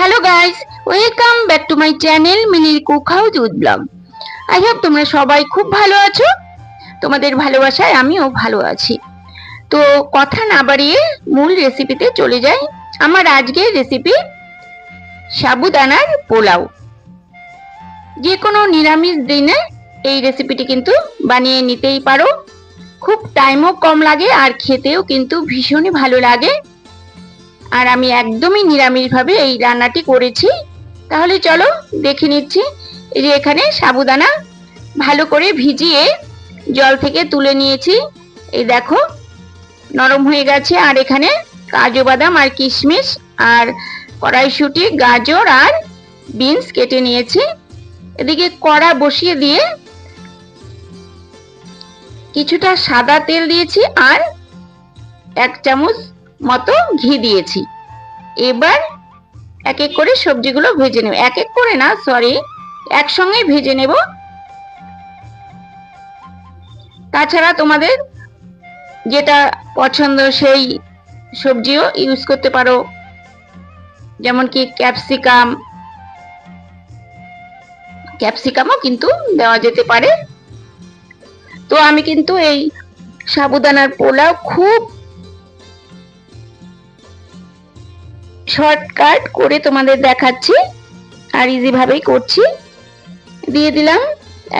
Hello guys welcome back to my channel মিনির cook house উড blog I hope তোমরা সবাই খুব ভালো আছো। তোমাদের ভালোবাসায় আমিও ভালো আছি। তো কথা না বাড়িয়ে মূল রেসিপিতে চলে যাই। আমার আজকের রেসিপি সাবুদানার পোলাও। যে কোনো নিরামিষ দিনে এই রেসিপিটি কিন্তু বানিয়ে নিতেই পারো। খুব টাইমও কম লাগে আর খেতেও কিন্তু ভীষণই ভালো লাগে। আর আমি একদমই নিরামিষভাবে এই রান্নাটি করেছি। তাহলে চলো দেখে নিচ্ছি এই যে এখানে সাবুদানা ভালো করে ভিজিয়ে জল থেকে তুলে নিয়েছি। এই দেখো, নরম হয়ে গেছে। আর এখানে কাজু বাদাম আর কিশমিশ আর কড়াইশুঁটি, গাজর আর বিনস কেটে নিয়েছি। এদিকে কড়া বসিয়ে দিয়ে কিছুটা সাদা তেল দিয়েছি আর এক চামচ মতো ঘি দিয়েছি। এবার এক এক করে সবজিগুলো ভেজে নেব। এক এক করে না সরি একসঙ্গে ভেজে নেব। তাছাড়া তোমাদের যেটা পছন্দ সেই সবজিও ইউজ করতে পারো। যেমন কি ক্যাপসিকাম ক্যাপসিকামও কিন্তু দেওয়া যেতে পারে। তো আমি কিন্তু এই সাবুদানার পোলাও খুব শর্টকাট করে তোমাদের দেখাচ্ছি আর ইজি ভাবেই করছি। দিয়ে দিলাম,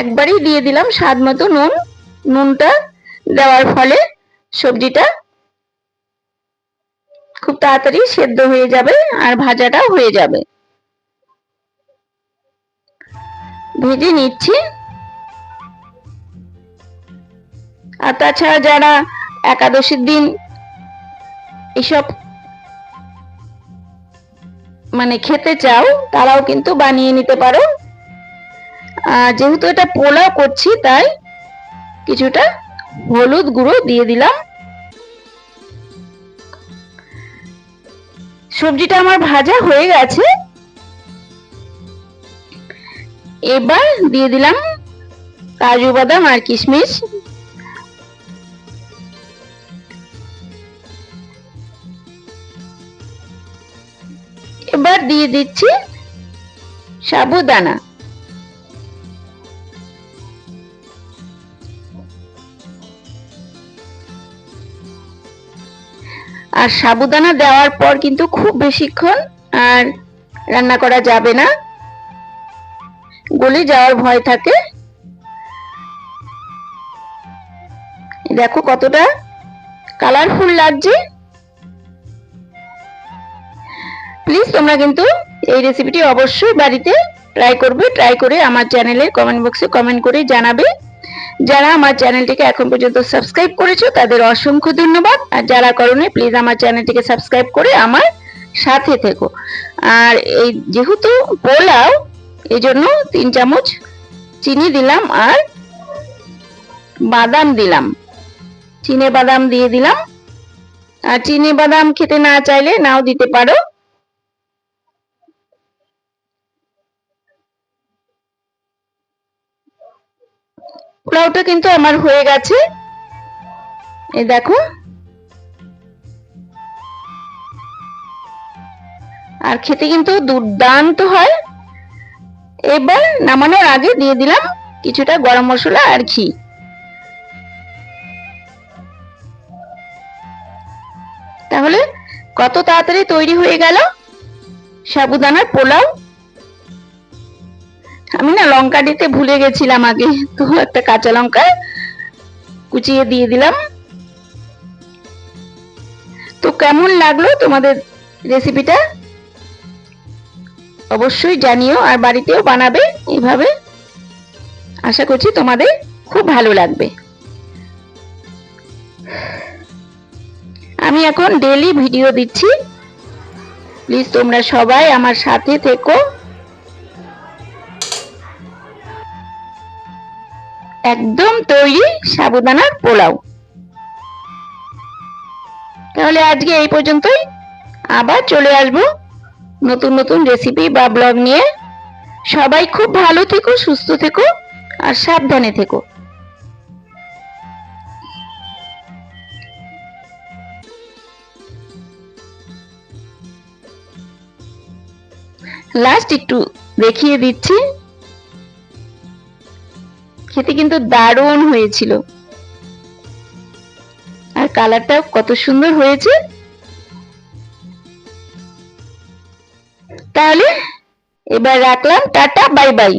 একবারই দিয়ে দিলাম স্বাদ মতো নুন। নুনটা দেওয়ার ফলে সবজিটা খুব তাড়াতাড়ি সেদ্ধ হয়ে যাবে আর ভাজাটাও হয়ে যাবে। ভেজে নিচ্ছি। আর তাছাড়া যারা একাদশীর দিন এসব মানে খেতে চাও, তারাও কিন্তু বানিয়ে নিতে পারো। যেহেতু এটা পোলাও করছি, তাই কিছুটা হলুদ গুঁড়ো দিয়ে দিলাম। সবজিটা আমার ভাজা হয়ে গেছে। এবার দিয়ে দিলাম কাজু বাদাম আর কিশমিশ। এবার দিয়ে দিচ্ছি সাবুদানা। আর সাবুদানা দেওয়ার পর কিন্তু খুব বেশিক্ষণ আর রান্না করা যাবে না। গলে যাওয়ার ভয় থাকে। দেখো কতটা কালারফুল লাগছে। প্লিজ তোমরা কিন্তু এই রেসিপিটি অবশ্যই বাড়িতে ট্রাই করবে ট্রাই করে আমার চ্যানেলের কমেন্ট বক্সে কমেন্ট করে জানাবে। যারা আমার চ্যানেলটিকে এখন পর্যন্ত সাবস্ক্রাইব করেছ, তাদের অসংখ্য ধন্যবাদ। আর যারা করোনি প্লিজ আমার চ্যানেলটিকে সাবস্ক্রাইব করে আমার সাথে থেকো। আর এই যেহেতু পোলাও এই জন্য তিন চামচ চিনি দিলাম আর বাদাম দিলাম। চিনে বাদাম দিয়ে দিলাম। আর চিনি বাদাম খেতে না চাইলে নাও দিতে পারো। পোলাওটা কিন্তু আমার হয়ে গেছে। এই দেখো। আর খেতে কিন্তু দুর্দান্ত হয়। এবার নামানোর আগে দিয়ে দিলাম কিছুটা গরম মশলা আর ঘি। তাহলে কত তাড়াতাড়ি তৈরি হয়ে গেল? সাবুদানার পোলাও আমি না লঙ্কা দিতে ভুলে গেছিলাম আগে, তো একটা কাঁচা লঙ্কা কুচিয়ে দিয়ে দিলাম। তো কেমন লাগল তোমাদের রেসিপিটা অবশ্যই জানিও আর বাড়িতেও বানাবে এইভাবে আশা করছি তোমাদের খুব ভালো লাগবে। আমি এখন ডেলি ভিডিও দিচ্ছি। প্লিজ তোমরা সবাই আমার সাথে থেকো। একদম তৈরি সাবুদানার পোলাও। তাহলে আজকে এই পর্যন্তই। আবার চলে আসব নতুন নতুন রেসিপি বা ব্লগ নিয়ে। সবাই খুব ভালো থেকো, সুস্থ থেকো, আর সাবধানে থেকো। লাস্ট একটু দেখিয়ে দিচ্ছি। খেতে কিন্তু দারুণ হয়েছিল। আর কালারটা কত সুন্দর হয়েছে। তাহলে এবার রাখলাম, টাটা বাই বাই